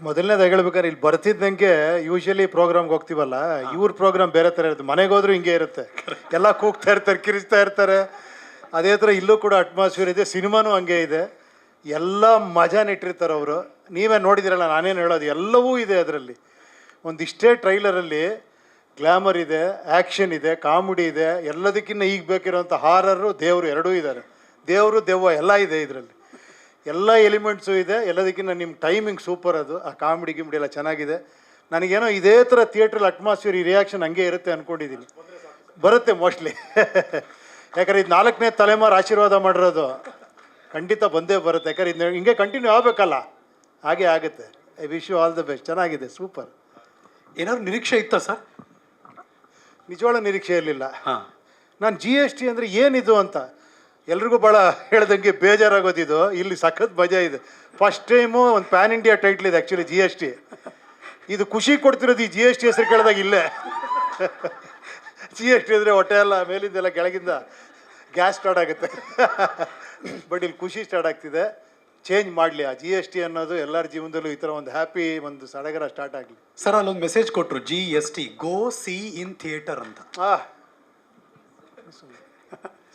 ಮೊದಲನೇದು ಹೇಳ್ಬೇಕಾದ್ರೆ ಇಲ್ಲಿ ಬರ್ತಿದ್ದಂಗೆ ಯೂಶಲಿ ಪ್ರೋಗ್ರಾಮ್ಗೆ ಹೋಗ್ತೀವಲ್ಲ ಇವ್ರ ಪ್ರೋಗ್ರಾಮ್ ಬೇರೆ ಥರ ಇರುತ್ತೆ. ಮನೆಗೆ ಹೋದ್ರೂ ಹಿಂಗೆ ಇರುತ್ತೆ. ಎಲ್ಲ ಕೂಗ್ತಾ ಇರ್ತಾರೆ ಕಿರಿಸ್ತಾ ಇರ್ತಾರೆ. ಅದೇ ಥರ ಇಲ್ಲೂ ಕೂಡ ಅಟ್ಮಾಸ್ಫಿಯರ್ ಇದೆ ಸಿನಿಮಾನೂ ಹಂಗೆ ಇದೆ. ಎಲ್ಲ ಮಜಾ ನೆಟ್ಟಿರ್ತಾರೆ ಅವರು. ನೀವೇ ನೋಡಿದಿರಲ್ಲ ನಾನೇನು ಹೇಳೋದು ಎಲ್ಲವೂ ಇದೆ ಅದರಲ್ಲಿ. ಒಂದಿಷ್ಟೇ ಟ್ರೈಲರಲ್ಲಿ ಗ್ಲಾಮರ್ ಇದೆ ಆ್ಯಕ್ಷನ್ ಇದೆ ಕಾಮಿಡಿ ಇದೆ ಎಲ್ಲದಕ್ಕಿಂತ ಈಗ ಬೇಕಿರೋಂಥ ಹಾರರು ದೇವರು ಎರಡೂ ಇದ್ದಾರೆ. ದೇವರು ದೆವ್ವ ಎಲ್ಲ ಇದೆ ಇದರಲ್ಲಿ. ಎಲ್ಲ ಎಲಿಮೆಂಟ್ಸು ಇದೆ ಎಲ್ಲದಕ್ಕಿಂತ ನಿಮ್ಮ ಟೈಮಿಂಗ್ ಸೂಪರ್ ಅದು. ಆ ಕಾಮಿಡಿ ಗಿಮಿಡಿ ಎಲ್ಲ ಚೆನ್ನಾಗಿದೆ. ನನಗೇನೋ ಇದೇ ಥರ ಥಿಯೇಟ್ರಲ್ಲಿ ಅಟ್ಮಾಸ್ಫಿಯರ್ ಈ ರಿಯಾಕ್ಷನ್ ಹಂಗೆ ಇರುತ್ತೆ ಅಂದ್ಕೊಂಡಿದ್ದೀನಿ ಬರುತ್ತೆ ಮೋಸ್ಟ್ಲಿ ಯಾಕಂದ್ರೆ ಇದು ನಾಲ್ಕನೇ ತಲೆಮಾರು ಆಶೀರ್ವಾದ ಮಾಡಿರೋದು. ಖಂಡಿತ ಬಂದೇ ಬರುತ್ತೆ. ಯಾಕಂದ್ರೆ ಇದು ಹಿಂಗೆ ಕಂಟಿನ್ಯೂ ಆಗಬೇಕಲ್ಲ. ಹಾಗೆ ಆಗುತ್ತೆ. I wish you all the best ಚೆನ್ನಾಗಿದೆ ಸೂಪರ್ ಏನಾದ್ರು ನಿರೀಕ್ಷೆ ಇತ್ತಾ ಸರ್? ನಿಜವಾಳ ನಿರೀಕ್ಷೆ ಇರಲಿಲ್ಲ. ಹಾಂ. ನಾನು ಜಿ ಎಸ್ ಟಿ ಅಂದರೆ ಏನಿದು ಅಂತ. ಎಲ್ರಿಗೂ ಭಾಳ ಹೇಳ್ದಂಗೆ ಬೇಜಾರಾಗೋದಿದು. ಇಲ್ಲಿ ಸಖತ್ ಮಜಾ ಇದೆ. ಫಸ್ಟ್ ಟೈಮು ಒಂದು ಪ್ಯಾನ್ ಇಂಡಿಯಾ ಟೈಟ್ಲ್ ಇದೆ ಆ್ಯಕ್ಚುಲಿ ಜಿ ಎಸ್ ಟಿ ಇದು ಖುಷಿ ಕೊಡ್ತಿರೋದು ಈ ಜಿ ಎಸ್ ಟಿ ಹೆಸರು ಕೇಳಿದಾಗ ಇಲ್ಲೇ. ಜಿ ಎಸ್ ಟಿ ಅಂದರೆ ಹೊಟ್ಟೆ ಎಲ್ಲ ಮೇಲಿಂದೆಲ್ಲ ಕೆಳಗಿಂದ ಗ್ಯಾಸ್ ಸ್ಟಾರ್ಟ್ ಆಗುತ್ತೆ. ಬಟ್ ಇಲ್ಲಿ ಖುಷಿ ಸ್ಟಾರ್ಟ್ ಆಗ್ತಿದೆ. ಚೇಂಜ್ ಮಾಡಲಿ ಆ ಜಿ ಎಸ್ ಟಿ ಅನ್ನೋದು ಎಲ್ಲರ ಜೀವನದಲ್ಲೂ ಈ ಥರ ಒಂದು ಹ್ಯಾಪಿ ಒಂದು ಸಡಗರ ಸ್ಟಾರ್ಟ್ ಆಗಲಿ. ಸರ್ ಅಲ್ಲೊಂದು ಮೆಸೇಜ್ ಕೊಟ್ಟರು G S T go see in theatre ಅಂತ. ಆ.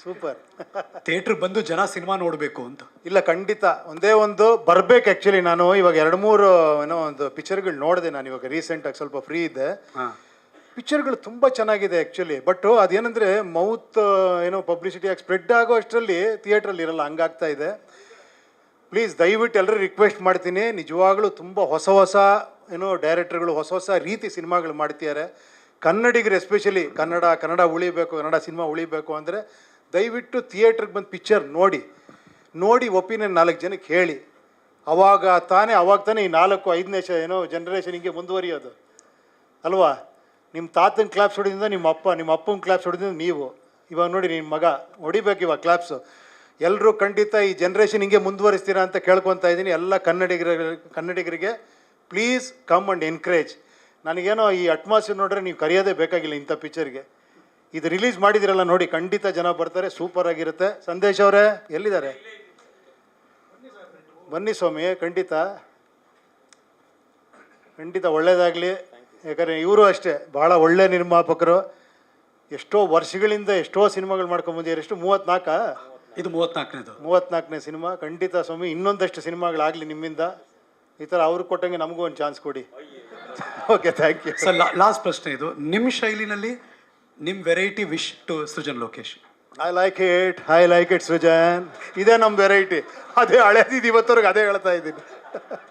ಸೂಪರ್ ಥಿಯೇಟ್ರ್ ಬಂದು ಜನ ಸಿನಿಮಾ ನೋಡಬೇಕು ಅಂತ. ಇಲ್ಲ ಖಂಡಿತ. ಒಂದೇ ಒಂದು ಬರ್ಬೇಕು ಆ್ಯಕ್ಚುಲಿ ನಾನು. ಇವಾಗ ಎರಡು ಮೂರು ಏನೋ ಒಂದು ಪಿಕ್ಚರ್ಗಳು ನೋಡಿದೆ ನಾನು ಇವಾಗ ರೀಸೆಂಟಾಗಿ ಸ್ವಲ್ಪ ಫ್ರೀ ಇದೆ ಪಿಕ್ಚರ್ಗಳು ತುಂಬ ಚೆನ್ನಾಗಿದೆ ಆ್ಯಕ್ಚುಲಿ ಬಟ್ ಅದೇನಂದರೆ ಮೌತ್ ಏನೋ ಪಬ್ಲಿಸಿಟಿ ಆಗಿ ಸ್ಪ್ರೆಡ್ ಆಗೋ ಅಷ್ಟರಲ್ಲಿ ಥಿಯೇಟ್ರಲ್ಲಿ ಇರಲ್ಲ ಹಂಗಾಗ್ತಾ ಇದೆ. ಪ್ಲೀಸ್ ದಯವಿಟ್ಟು ಎಲ್ಲರೂ ರಿಕ್ವೆಸ್ಟ್ ಮಾಡ್ತೀನಿ. ನಿಜವಾಗ್ಲೂ ತುಂಬ ಹೊಸ ಹೊಸ ಏನೋ ಡೈರೆಕ್ಟರ್ಗಳು ಹೊಸ ಹೊಸ ರೀತಿ ಸಿನಿಮಾಗಳು ಮಾಡ್ತಿದ್ದಾರೆ. ಕನ್ನಡಿಗರು ಎಸ್ಪೆಷಲಿ ಕನ್ನಡ ಕನ್ನಡ ಉಳಿಬೇಕು ಕನ್ನಡ ಸಿನಿಮಾ ಉಳಿಬೇಕು ಅಂದರೆ ದಯವಿಟ್ಟು ಥಿಯೇಟ್ರಿಗೆ ಬಂದು ಪಿಕ್ಚರ್ ನೋಡಿ ನೋಡಿ ಒಪಿನಿಯನ್ ನಾಲ್ಕು ಜನಕ್ಕೆ ಹೇಳಿ. ಅವಾಗ ತಾನೇ ಅವಾಗ ತಾನೇ ಈ ನಾಲ್ಕು, ಐದನೇ ಶ, ಏನೋ ಜನ್ರೇಷನ್ ಹಿಂಗೆ ಮುಂದುವರಿಯೋದು. ಅಲ್ವಾ? ನಿಮ್ಮ ತಾತನ ಕ್ಲಾಪ್ಸ್ ಹೊಡಿದಿಂದ ನಿಮ್ಮ ಅಪ್ಪ, ನಿಮ್ಮ ಅಪ್ಪನ ಕ್ಲಾಪ್ಸ್ ಹೊಡಿದಿಂದ ನೀವು. ಇವಾಗ ನೋಡಿ ನಿಮ್ಮ ಮಗ, ಹೊಡಿಬೇಕು ಇವಾಗ ಕ್ಲಾಪ್ಸು ಎಲ್ಲರೂ ಖಂಡಿತ ಈ ಜನ್ರೇಷನ್ ಹಿಂಗೆ ಮುಂದುವರಿಸ್ತೀರಾ ಅಂತ ಕೇಳ್ಕೊತಾ ಇದ್ದೀನಿ. ಎಲ್ಲ ಕನ್ನಡಿಗರ, ಕನ್ನಡಿಗರಿಗೆ ಪ್ಲೀಸ್ ಕಮ್ ಆ್ಯಂಡ್ ಎನ್ಕರೇಜ್ ನನಗೇನೋ ಈ ಅಟ್ಮಾಸ್ಫಿಯರ್ ನೋಡ್ರೆ ನೀವು ಕರೆಯೋದೇ ಬೇಕಾಗಿಲ್ಲ ಇಂಥ ಪಿಕ್ಚರ್ಗೆ ಇದು ರಿಲೀಸ್ ಮಾಡಿದಿರಲ್ಲ ನೋಡಿ ಖಂಡಿತ ಜನ ಬರ್ತಾರೆ ಸೂಪರ್ ಆಗಿರುತ್ತೆ. ಸಂದೇಶ್ ಅವರೇ ಎಲ್ಲಿದ್ದಾರೆ? ಬನ್ನಿ ಸ್ವಾಮಿ ಖಂಡಿತ. ಖಂಡಿತ ಒಳ್ಳೇದಾಗಲಿ. ಯಾಕಂದರೆ ಇವರು ಅಷ್ಟೇ ಭಾಳ ಒಳ್ಳೆ ನಿರ್ಮಾಪಕರು. ಎಷ್ಟೋ ವರ್ಷಗಳಿಂದ ಎಷ್ಟೋ ಸಿನಿಮಾಗಳು ಮಾಡ್ಕೊಂಬಂದಿದ್ದಾರೆ ಎಷ್ಟು ಮೂವತ್ತ್ನಾಲ್ಕ ಇದು ಮೂವತ್ನಾಲ್ಕನೇದು. ಮೂವತ್ತ್ನಾಲ್ಕನೇ ಸಿನಿಮಾ. ಖಂಡಿತ ಸ್ವಾಮಿ ಇನ್ನೊಂದಷ್ಟು ಸಿನಿಮಾಗಳಾಗಲಿ ನಿಮ್ಮಿಂದ. ಈ ಥರ ಅವ್ರು ಕೊಟ್ಟಂಗೆ ನಮಗೂ ಒಂದು ಚಾನ್ಸ್ ಕೊಡಿ. Okay thank you sir last ಪ್ರಶ್ನೆ ಇದು. ನಿಮ್ಮ ಶೈಲಿನಲ್ಲಿ ನಿಮ್ಮ variety wish to Srujan Lokesh. I like it I like it Srujan. ಇದೇ ನಮ್ಮ ವೆರೈಟಿ ಅದೇ ಹಳೇದಿದ್ದು ಇವತ್ತವರೆಗೆ ಅದೇ ಹೇಳ್ತಾ ಇದ್ದೀನಿ.